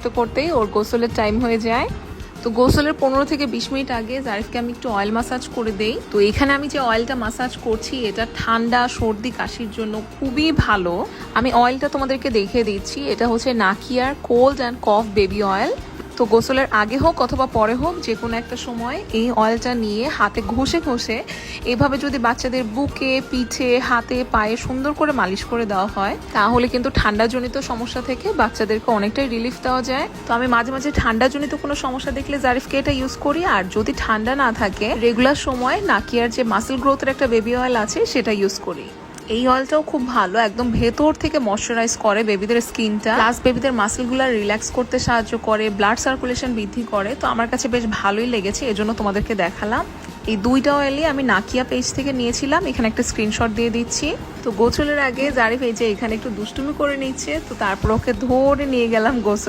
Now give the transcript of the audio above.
করতে করতেই ওর গোসলের টাইম হয়ে যায়। তো গোসলের পনেরো থেকে বিশ মিনিট আগে জারিফকে আমি একটু অয়েল মাসাজ করে দেই। তো এখানে আমি যে অয়েলটা মাসাজ করছি, এটা ঠান্ডা, সর্দি, কাশির জন্য খুবই ভালো। আমি অয়েলটা তোমাদেরকে দেখিয়ে দিচ্ছি। এটা হচ্ছে নাকিয়ার cold and cough baby oil তো গোসলের আগে হোক অথবা পরে হোক, যে কোনো একটা সময় এই অয়েলটা নিয়ে হাতে ঘষে ঘষে এভাবে যদি বাচ্চাদের বুকে, পিঠে, হাতে, পায়ে সুন্দর করে মালিশ করে দেওয়া হয়, তাহলে কিন্তু ঠান্ডাজনিত সমস্যা থেকে বাচ্চাদেরকে অনেকটাই রিলিফ দেওয়া যায়। তো আমি মাঝে মাঝে ঠান্ডাজনিত কোনো সমস্যা দেখলে জারিফকে এটা ইউজ করি, আর যদি ঠান্ডা না থাকে রেগুলার সময় নাকিয়ার যে মাসেল গ্রোথের একটা বেবি অয়েল আছে, সেটা ইউজ করি। এই অয়েলটাও খুব ভালো, একদম ভেতর থেকে ময়শ্চারাইজ করে বেবিদের স্কিনটা প্লাস বেবিদের মাসেলগুলো রিল্যাক্স করতে সাহায্য করে ব্লাড সার্কুলেশন বৃদ্ধি করে। তো আমার কাছে বেশ ভালোই লেগেছে, এজন্য তোমাদেরকে দেখালাম। এই দুইটা অয়েলই আমি নাকিয়া পেজ থেকে নিয়েছিলাম, এখানে একটা স্ক্রিনশট দিয়ে দিচ্ছি। তো গোসলের আগে জারিফ এই যে এখানে একটু দুষ্টুমি করে নিচ্ছে, তো তারপর ওকে ধরে নিয়ে গেলাম গোসল